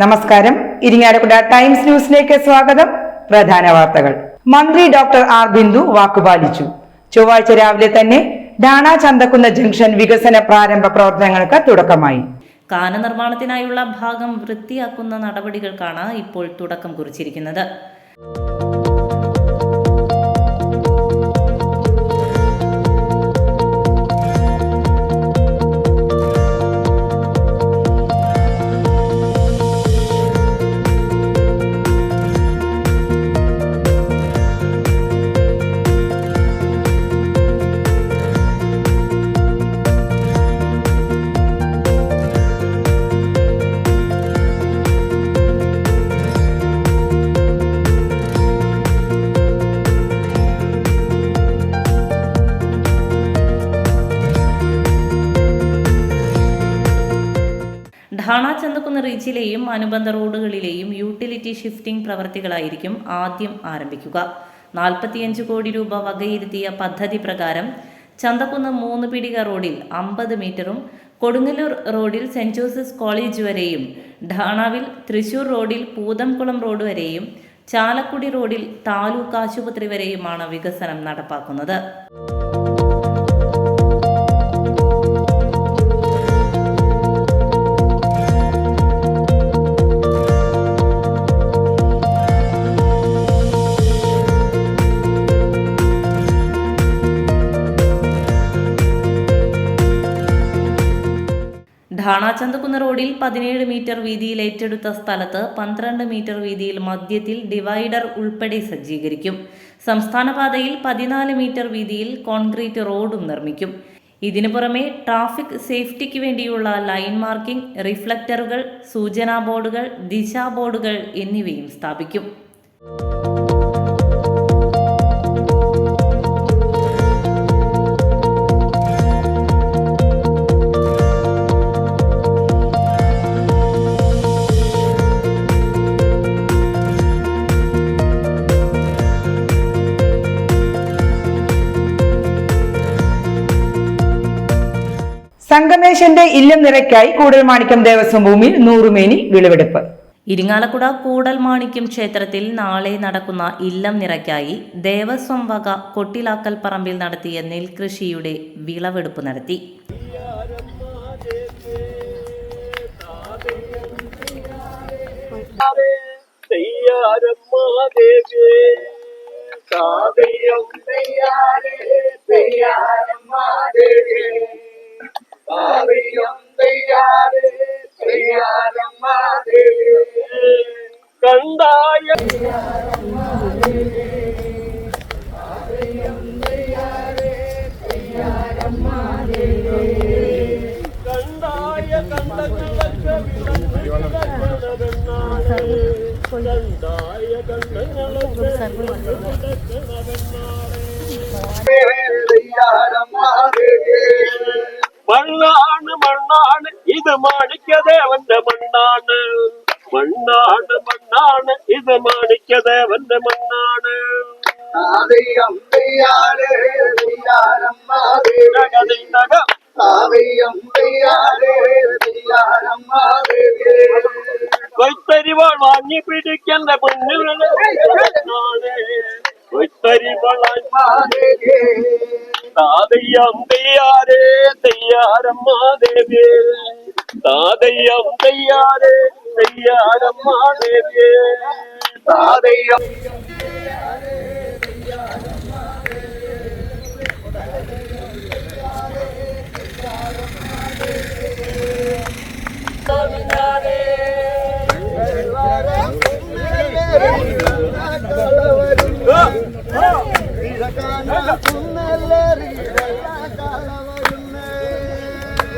നമസ്കാരം. ഇരിങ്ങാലക്കുട ടൈംസ് ന്യൂസിലേക്ക് സ്വാഗതം. പ്രധാന വാർത്തകൾ. മന്ത്രി ഡോക്ടർ ആർ ബിന്ദു വാക്കുപാലിച്ചു. ചൊവ്വാഴ്ച രാവിലെ തന്നെ ഡാണ ചന്തക്കുന്ന ജംഗ്ഷൻ വികസന പ്രാരംഭ പ്രവർത്തനങ്ങൾക്ക് തുടക്കമായി. കാന നിർമ്മാണത്തിനായുള്ള ഭാഗം വൃത്തിയാക്കുന്ന നടപടികൾക്കാണ് ഇപ്പോൾ തുടക്കം കുറിച്ചിരിക്കുന്നത്. റീച്ചിലെയും അനുബന്ധ റോഡുകളിലെയും യൂട്ടിലിറ്റി ഷിഫ്റ്റിംഗ് പ്രവർത്തികളായിരിക്കും ആദ്യം ആരംഭിക്കുക. നാൽപ്പത്തിയഞ്ച് കോടി രൂപ വകയിരുത്തിയ പദ്ധതി പ്രകാരം ചന്തക്കുന്ന് മൂന്ന് പിടിക റോഡിൽ അമ്പത് മീറ്ററും കൊടുങ്ങല്ലൂർ റോഡിൽ സെന്റ് ജോസഫ്സ് കോളേജ് വരെയും ഡാണാവിൽ തൃശൂർ റോഡിൽ പൂതംകുളം റോഡ് വരെയും ചാലക്കുടി റോഡിൽ താലൂക്ക് ആശുപത്രി വരെയുമാണ് വികസനം നടപ്പാക്കുന്നത്. ഢാണ ചന്തക്കുന്ന് റോഡിൽ പതിനേഴ് മീറ്റർ വീതിയിൽ ഏറ്റെടുത്ത സ്ഥലത്ത് പന്ത്രണ്ട് മീറ്റർ വീതിയിൽ മധ്യത്തിൽ ഡിവൈഡർ ഉൾപ്പെടെ സജ്ജീകരിക്കും. സംസ്ഥാന പാതയിൽ പതിനാല് മീറ്റർ വീതിയിൽ കോൺക്രീറ്റ് റോഡും നിർമ്മിക്കും. ഇതിനു പുറമെ ട്രാഫിക് സേഫ്റ്റിക്ക് വേണ്ടിയുള്ള ലൈൻ മാർക്കിംഗ് റിഫ്ലക്ടറുകൾ സൂചനാ ബോർഡുകൾ ദിശാ ബോർഡുകൾ എന്നിവയും സ്ഥാപിക്കും. സംഗമേശന്റെ ഇല്ലം നിറയ്ക്കായി കൂടൽമാണിക്യം ദേവസ്വം ഭൂമിയിൽ നൂറുമേനി വിളവെടുപ്പ്. ഇരിങ്ങാലക്കുട കൂടൽമാണിക്യം ക്ഷേത്രത്തിൽ നാളെ നടക്കുന്ന ഇല്ലം നിറയ്ക്കായി ദേവസ്വം വക കൊട്ടിലാക്കൽ പറമ്പിൽ നടത്തിയ നെൽകൃഷിയുടെ വിളവെടുപ്പ് നടത്തി. തെയ്യാരമ്മാദേവേ കാവ്യം തെയ്യാരേ തെയ്യാരമ്മാദേവേ Yeah. ഇത് മാണിക്യദേവന്റെ മണ്ണാണ്. മണ്ണാണ് മണ്ണാണ്. ഇത് മാണിക്കദേവന്റെ മണ്ണാണ്. കൊയ്ത്തരിവാൾ വാങ്ങി പിടിക്കേണ്ട പെണ്ണുകളെ. തെയ്യാരേ തെയ്യാരമ്മ ദേവിയേ താതയ്യം തെയ്യാരേ തെയ്യാരമ്മ ദേവിയേ ആദിയം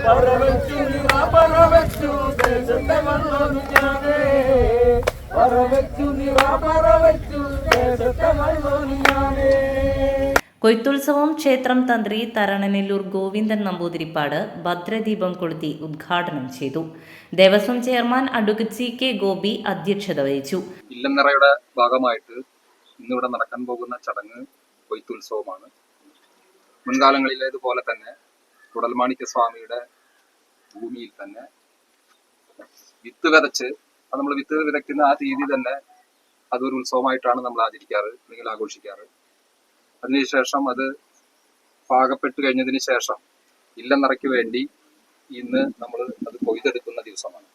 പറവച്ചു നിറ പറവച്ചു ദേശത്തെ മണ്ണൊന്നു ഞാനേ. പറവച്ചു നിറ പറവച്ചു ദേശത്തെ മണ്ണൊന്നു ഞാനേ. കൊയ്ത്തുത്സവം ക്ഷേത്രം തന്ത്രി തരണനെല്ലൂർ ഗോവിന്ദൻ നമ്പൂതിരിപ്പാട് ഭദ്രദീപം കൊളുത്തി ഉദ്ഘാടനം ചെയ്തു. Devaswom chairman advocate C K Gopi അധ്യക്ഷത വഹിച്ചു. ഇല്ലംനിറയുടെ ഭാഗമായിട്ട് ഇന്നിവിടെ നടക്കാൻ പോകുന്ന ചടങ്ങ് കൊയ്ത്തുത്സവമാണ്. മുൻകാലങ്ങളിലേതുപോലെ തന്നെ കുടൽമാണിക്യ സ്വാമിയുടെ ഭൂമിയിൽ തന്നെ വിത്ത് വിതച്ച് അത് നമ്മൾ വിത്ത് വിതയ്ക്കുന്ന ആ തീയതി തന്നെ അതൊരു ഉത്സവമായിട്ടാണ് നമ്മൾ ആചരിക്കാറ് അല്ലെങ്കിൽ ആഘോഷിക്കാറ്. അതിനുശേഷം അത് പാകപ്പെട്ട് കഴിഞ്ഞതിന് ശേഷം ഇല്ലനിറയ്ക്ക് വേണ്ടി ഇന്ന് നമ്മൾ അത് കൊയ്തെടുക്കുന്ന ദിവസമാണ്.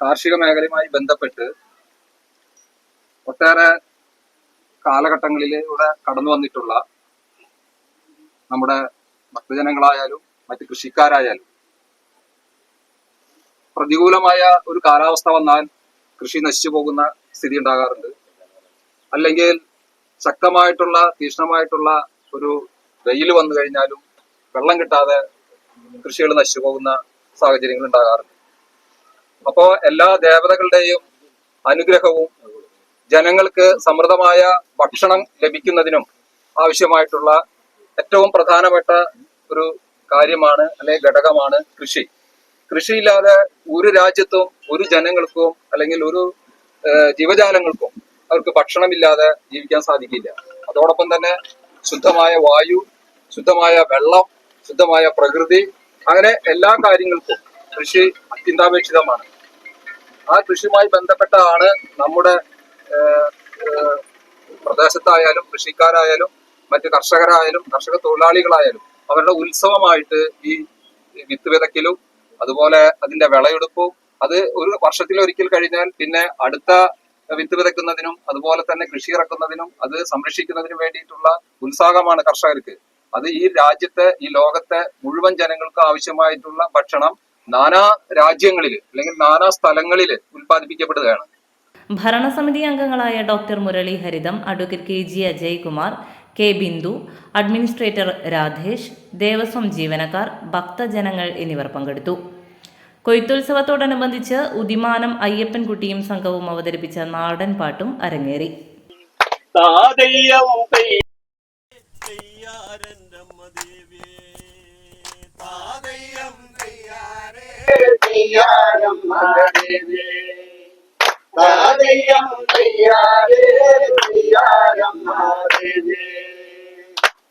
കാർഷിക മേഖലയുമായി ബന്ധപ്പെട്ട് ഒട്ടേറെ കാലഘട്ടങ്ങളിലൂടെ കടന്നു വന്നിട്ടുള്ള നമ്മുടെ ഭക്തജനങ്ങളായാലും മറ്റ് കൃഷിക്കാരായാലും പ്രതികൂലമായ ഒരു കാലാവസ്ഥ വന്നാൽ കൃഷി നശിച്ചു പോകുന്ന സ്ഥിതി ഉണ്ടാകാറുണ്ട്. അല്ലെങ്കിൽ ശക്തമായിട്ടുള്ള തീക്ഷ്ണമായിട്ടുള്ള ഒരു വെയിൽ വന്നു കഴിഞ്ഞാലും വെള്ളം കിട്ടാതെ കൃഷികൾ നശിച്ചു പോകുന്ന സാഹചര്യങ്ങൾ ഉണ്ടാകാറുണ്ട്. അപ്പോ എല്ലാ ദേവതകളുടെയും അനുഗ്രഹവും ജനങ്ങൾക്ക് സമൃദ്ധമായ ഭക്ഷണം ലഭിക്കുന്നതിനും ആവശ്യമായിട്ടുള്ള ഏറ്റവും പ്രധാനപ്പെട്ട ഒരു കാര്യമാണ് അല്ലെങ്കിൽ ഘടകമാണ് കൃഷി. കൃഷിയില്ലാതെ ഒരു രാജ്യത്തും ഒരു ജനങ്ങൾക്കും അല്ലെങ്കിൽ ഒരു ജീവജാലങ്ങൾക്കും അവർക്ക് ഭക്ഷണമില്ലാതെ ജീവിക്കാൻ സാധിക്കില്ല. അതോടൊപ്പം തന്നെ ശുദ്ധമായ വായു ശുദ്ധമായ വെള്ളം ശുദ്ധമായ പ്രകൃതി അങ്ങനെ എല്ലാ കാര്യങ്ങൾക്കും കൃഷി അത്യന്താപേക്ഷിതമാണ്. ആ കൃഷിയുമായി ബന്ധപ്പെട്ടാണ് നമ്മുടെ പ്രദേശത്തായാലും കൃഷിക്കാരായാലും മറ്റ് കർഷകരായാലും കർഷക തൊഴിലാളികളായാലും അവരുടെ ഉത്സവമായിട്ട് ഈ വിത്ത് വിതയ്ക്കലും അതുപോലെ അതിന്റെ വിളയെടുപ്പും അത് ഒരു വർഷത്തിൽ ഒരിക്കൽ കഴിഞ്ഞാൽ പിന്നെ അടുത്ത വിത്ത് വിതയ്ക്കുന്നതിനും അതുപോലെ തന്നെ കൃഷി ഇറക്കുന്നതിനും അത് സംരക്ഷിക്കുന്നതിനും വേണ്ടിയിട്ടുള്ള ഉത്സാഹമാണ് കർഷകർക്ക്. അത് ഈ രാജ്യത്തെ ഈ ലോകത്തെ മുഴുവൻ ജനങ്ങൾക്ക് ആവശ്യമായിട്ടുള്ള ഭക്ഷണം നാനാ രാജ്യങ്ങളിൽ അല്ലെങ്കിൽ നാനാ സ്ഥലങ്ങളിൽ ഉൽപ്പാദിപ്പിക്കപ്പെടുകയാണ്. ഭരണസമിതി അംഗങ്ങളായ doctor Murali Haritham advocate K G Ajaykumar K Bindu administrator Radhesh Devaswom ജീവനക്കാർ ഭക്തജനങ്ങൾ എന്നിവർ പങ്കെടുത്തു. കൊയ്ത്തുത്സവത്തോടനുബന്ധിച്ച് ഉദിമാനം അയ്യപ്പൻകുട്ടിയും സംഘവും അവതരിപ്പിച്ച നാടൻ പാട്ടും അരങ്ങേറി. ദേവേ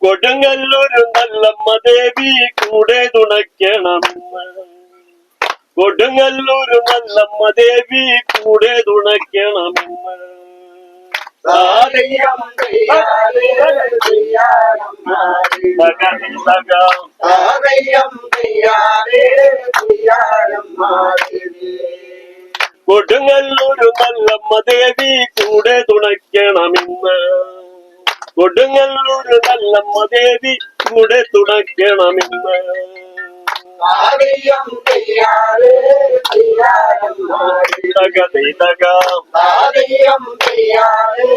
കൊടുങ്ങല്ലൊരു നല്ലമ്മ ദേവി കൂടെ തുണയ്ക്കണം. കൊടുങ്ങല്ലൊരു നല്ലമ്മ ദേവി കൂടെ തുണയ്ക്കണം. താതയ്യം കൊടുങ്ങല്ലൊരു നല്ലമ്മ ദേവി കൂടെ തുണയ്ക്കണമെന്ന് കൊടുങ്ങല്ലൂരു നല്ലമ്മ ദേവി കൂടെ തുണയ്ക്കണമെന്ന് കൂടുകൂടൽ തെയ്യാരേ തെയ്യാരമ്മ ദേവി തകതൈ തകാം താതയ്യം തെയ്യാരേ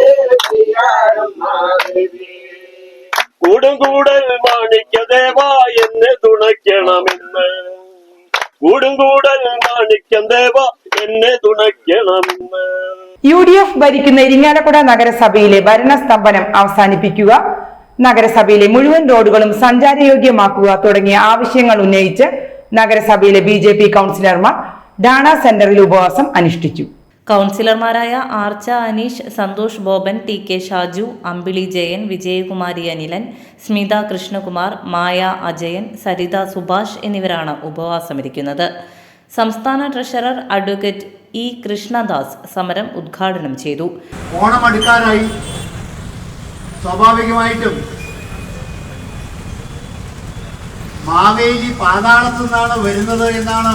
തെയ്യാരമ്മ ദേവി കൂടും എന്നെ തുണയ്ക്കണമെന്ന് കൂടും കൂടൽ മാണിക്യം എന്നെ തുണയ്ക്കണം. യു ഡി എഫ് ഭരിക്കുന്ന ഇരിങ്ങാലക്കുട നഗരസഭയിലെ ഭരണസ്തംഭനം അവസാനിപ്പിക്കുക. നഗരസഭയിലെ മുഴുവൻ റോഡുകളും സഞ്ചാരയോഗ്യമാക്കുക തുടങ്ങിയ ആവശ്യങ്ങൾ ഉന്നയിച്ച് നഗരസഭയിലെ ബി ജെ പി കൗൺസിലർമാർ ഡാണ സെന്ററിൽ ഉപവാസം അനുഷ്ഠിച്ചു. കൗൺസിലർമാരായ ആർച്ച അനീഷ് സന്തോഷ് ബോബൻ ടി കെ ഷാജു അമ്പിളി ജയൻ വിജയകുമാരി അനിലൻ സ്മിത കൃഷ്ണകുമാർ മായ അജയൻ സരിത സുഭാഷ് എന്നിവരാണ് ഉപവാസമിരിക്കുന്നത്. സംസ്ഥാന ട്രഷറർ അഡ്വക്കേറ്റ് ഇ കൃഷ്ണദാസ് സമരം ഉദ്ഘാടനം ചെയ്തു. ഓണം അടുക്കാനായി സ്വാഭാവികമായിട്ടും മാവേലി പാതാളത്തു നിന്നാണ് വരുന്നത് എന്നാണ്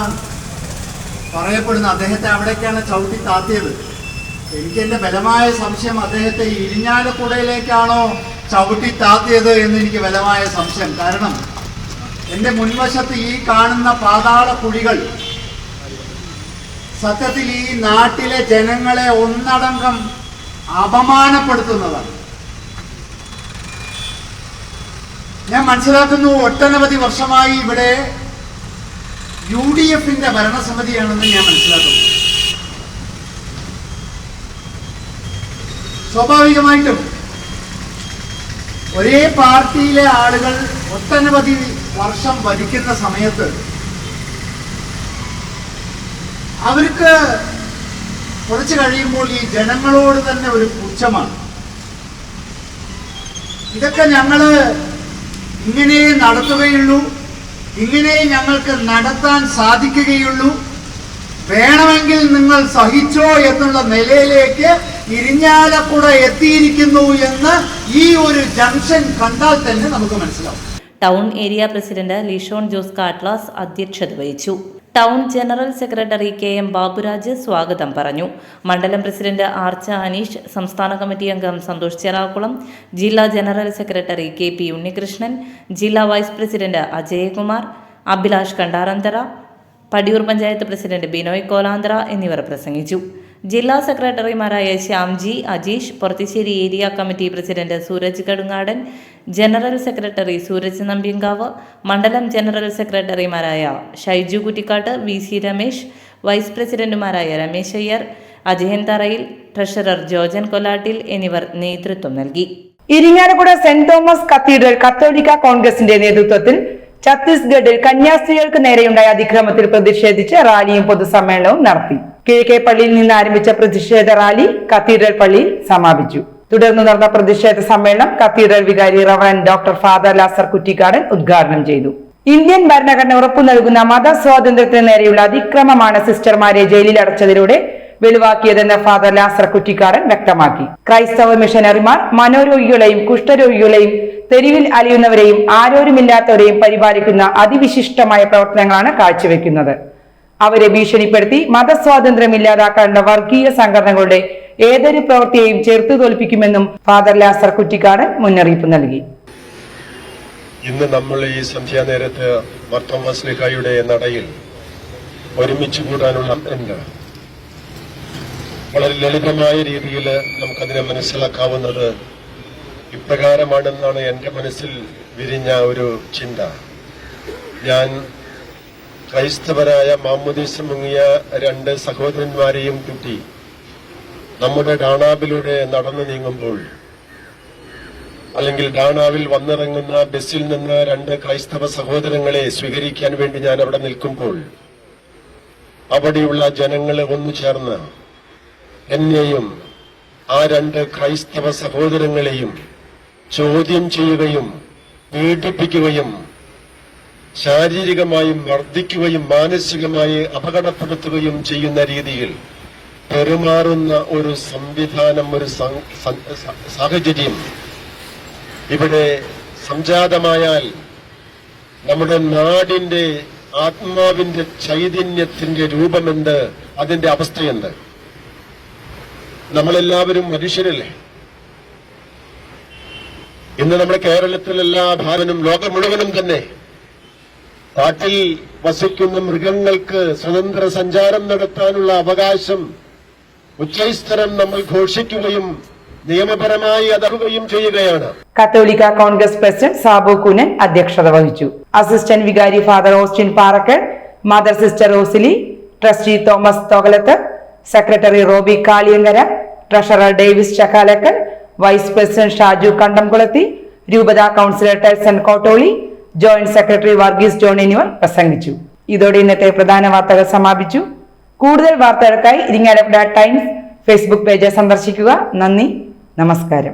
പറയപ്പെടുന്നത് അദ്ദേഹത്തെ അവിടേക്കാണ് ചവിട്ടി താത്തിയത്. എനിക്ക് എന്റെ ബലമായ സംശയം അദ്ദേഹത്തെ ഇരിഞ്ഞാലക്കുടയിലേക്കാണോ ചവിട്ടി താത്തിയത് എന്ന് എനിക്ക് ബലമായ സംശയം. കാരണം എന്റെ മുൻവശത്ത് ഈ കാണുന്ന പാതാള കുഴികൾ സത്യത്തിൽ ഈ നാട്ടിലെ ജനങ്ങളെ ഒന്നടങ്കം അപമാനപ്പെടുത്തുന്നതാണ്. ഞാൻ മനസ്സിലാക്കുന്നു ഒട്ടനവധി വർഷമായി ഇവിടെ യു ഡി എഫിന്റെ ഭരണസമിതിയാണെന്ന് ഞാൻ മനസ്സിലാക്കുന്നു. സ്വാഭാവികമായിട്ടും ഒരേ പാർട്ടിയിലെ ആളുകൾ ഒട്ടനവധി വർഷം ഭരിക്കുന്ന സമയത്ത് അവർക്ക് കുറച്ച് കഴിയുമ്പോൾ ഈ ജനങ്ങളോട് തന്നെ ഒരു പുച്ഛമാണ്. ഇതൊക്കെ ഞങ്ങൾ ഇങ്ങനെ നടത്തുകയുള്ളൂ. ഇങ്ങനെ ഞങ്ങൾക്ക് നടത്താൻ സാധിക്കുകയുള്ളൂ. വേണമെങ്കിൽ നിങ്ങൾ സഹിച്ചോ എന്നുള്ള നിലയിലേക്ക് ഇരിഞ്ഞാലക്കുട എത്തിയിരിക്കുന്നു എന്ന് ഈ ഒരു ജംഗ്ഷൻ കണ്ടാൽ തന്നെ നമുക്ക് മനസ്സിലാവും. Town area president Lishon Jose Kattlas അധ്യക്ഷത വഹിച്ചു. Town general secretary K M Baburaj സ്വാഗതം പറഞ്ഞു. മണ്ഡലം പ്രസിഡന്റ് ആർച്ച അനീഷ് സംസ്ഥാന കമ്മിറ്റി അംഗം സന്തോഷ് ചെറാക്കുളം ജില്ലാ general secretary K P Unnikrishnan ജില്ലാ vice president Ajayakumar Abhilash Kandarathara Padiyoor panchayat president Binoy Kolanthara എന്നിവർ പ്രസംഗിച്ചു. ജില്ലാ സെക്രട്ടറിമാരായ Shyamji Ajeesh Porathissery area committee president Sooraj Kadungadan general secretary Sooraj Nambyankavu മണ്ഡലം ജനറൽ സെക്രട്ടറിമാരായ Shaiju Kuttikkattu V C Ramesh vice പ്രസിഡന്റുമാരായ രമേശ് അയ്യർ അജയൻ തറയിൽ treasurer Jojan കൊലാട്ടിൽ എന്നിവർ നേതൃത്വം നൽകി. ഇരിങ്ങാലക്കുട സെന്റ് തോമസ് കത്തീഡ്രൽ കത്തോലിക്ക കോൺഗ്രസിന്റെ നേതൃത്വത്തിൽ ഛത്തീസ്ഗഡിൽ കന്യാസ്ത്രീകൾക്ക് നേരെയുണ്ടായ അതിക്രമത്തിൽ പ്രതിഷേധിച്ച് റാലിയും പൊതുസമ്മേളനവും നടത്തി. കിഴക്കേ പള്ളിയിൽ നിന്ന് ആരംഭിച്ച പ്രതിഷേധ റാലി കത്തീഡ്രൽ പള്ളിയിൽ സമാപിച്ചു. തുടർന്ന് നടന്ന പ്രതിഷേധ സമ്മേളനം കത്തീഡ്രൽ വികാരി Rev doctor father Lazar Kuttikkadan ഉദ്ഘാടനം ചെയ്തു. ഇന്ത്യൻ ഭരണഘടന ഉറപ്പു നൽകുന്ന മതസ്വാതന്ത്ര്യത്തിന് നേരെയുള്ള അതിക്രമമാണ് സിസ്റ്റർമാരെ ജയിലിൽ അടച്ചതിലൂടെ വെളിവാക്കിയതെന്ന് ഫാദർ ലാസർ കുറ്റിക്കാടൻ വ്യക്തമാക്കി. ക്രൈസ്തവ മിഷനറിമാർ മനോരോഗികളെയും കുഷ്ഠരോഗികളെയും തെരുവിൽ അലിയുന്നവരെയും ആരോരുമില്ലാത്തവരെയും പരിപാലിക്കുന്ന അതിവിശിഷ്ടമായ പ്രവർത്തനങ്ങളാണ് കാഴ്ചവെക്കുന്നത്. അവരെ ഭീഷണിപ്പെടുത്തി മതസ്വാതന്ത്ര്യം ഇല്ലാതാക്കാനുള്ള വർഗീയ സംഘടനകളുടെ ഏതൊരു പ്രവൃത്തിയെയും ചെറുത്തു തോൽപ്പിക്കുമെന്നും ഫാദർ ലാസർ കുറ്റിക്കാട് മുന്നറിയിപ്പ് നൽകി. ഇന്ന് നമ്മൾ ഈ സന്ധ്യാനേരത്ത് മർത്തോമസ്ലിഹായുടെ നടയിൽ ഒരുമിച്ച് കൂടാനുള്ള ഉണ്ട്. വളരെ ലളിതമായ രീതിയിൽ നമുക്കതിനെ മനസ്സിലാക്കാവുന്നത് ഇപ്രകാരമാണെന്നാണ് എന്റെ മനസ്സിൽ വിരിഞ്ഞ ഒരു ചിന്ത. ഞാൻ ക്രൈസ്തവരായ മാമുദീസ് മുങ്ങിയ രണ്ട് സഹോദരന്മാരെയും കൂട്ടി നമ്മുടെ ഡാണാബിലൂടെ നടന്നു നീങ്ങുമ്പോൾ അല്ലെങ്കിൽ ഡാണാവിൽ വന്നിറങ്ങുന്ന ബസ്സിൽ നിന്ന് രണ്ട് ക്രൈസ്തവ സഹോദരങ്ങളെ സ്വീകരിക്കാൻ വേണ്ടി ഞാൻ അവിടെ നിൽക്കുമ്പോൾ അവിടെയുള്ള ജനങ്ങളെ ഒന്നു ചേർന്ന് എന്നെയും ആ രണ്ട് ക്രൈസ്തവ സഹോദരങ്ങളെയും ചോദ്യം ചെയ്യുകയും പീഡിപ്പിക്കുകയും ശാരീരികമായും വർദ്ധിക്കുകയും മാനസികമായി അപകടപ്പെടുത്തുകയും ചെയ്യുന്ന രീതിയിൽ പെരുമാറുന്ന ഒരു സംവിധാനം ഒരു സാഹചര്യം ഇവിടെ സംജാതമായാൽ നമ്മുടെ നാടിന്റെ ആത്മാവിന്റെ ചൈതന്യത്തിന്റെ രൂപമെന്ത്? അതിന്റെ അവസ്ഥയെന്ത്? നമ്മളെല്ലാവരും മനുഷ്യരല്ലേ? ഇന്ന് നമ്മുടെ കേരളത്തിലെല്ലാ ഭാരനും ലോകം മുഴുവനും തന്നെ കാട്ടിൽ വസിക്കുന്ന മൃഗങ്ങൾക്ക് സ്വതന്ത്ര സഞ്ചാരം നടത്താനുള്ള അവകാശം ഉച്ചൈസ്തരം നമ്മൾ ഘോഷിക്കുകയും നിയമപരമായി അതറുകയും ചെയ്യുകയാണ്. കത്തോലിക്ക കോൺഗ്രസ് പ്രസിഡന്റ് സാബു കുനൻ അധ്യക്ഷത വഹിച്ചു. അസിസ്റ്റന്റ് വികാരി father Austin Parakkal mother sister Rosily trustee Thomas Thokalath secretary Roby Kaliyankara treasurer Davis Chakkalakkal vice president Shaju Kandamkulathi രൂപത councillor Telson Kottoli joint secretary Varghese John എന്നിവർ പ്രസംഗിച്ചു. ഇതോടെ ഇന്നത്തെ പ്രധാന വാർത്തകൾ സമാപിച്ചു. കൂടുതൽ വാർത്തകൾക്കായി ഇരിങ്ങാലക്കുട ടൈംസ് ഫേസ്ബുക്ക് പേജ് സന്ദർശിക്കുക. നന്ദി. നമസ്കാരം.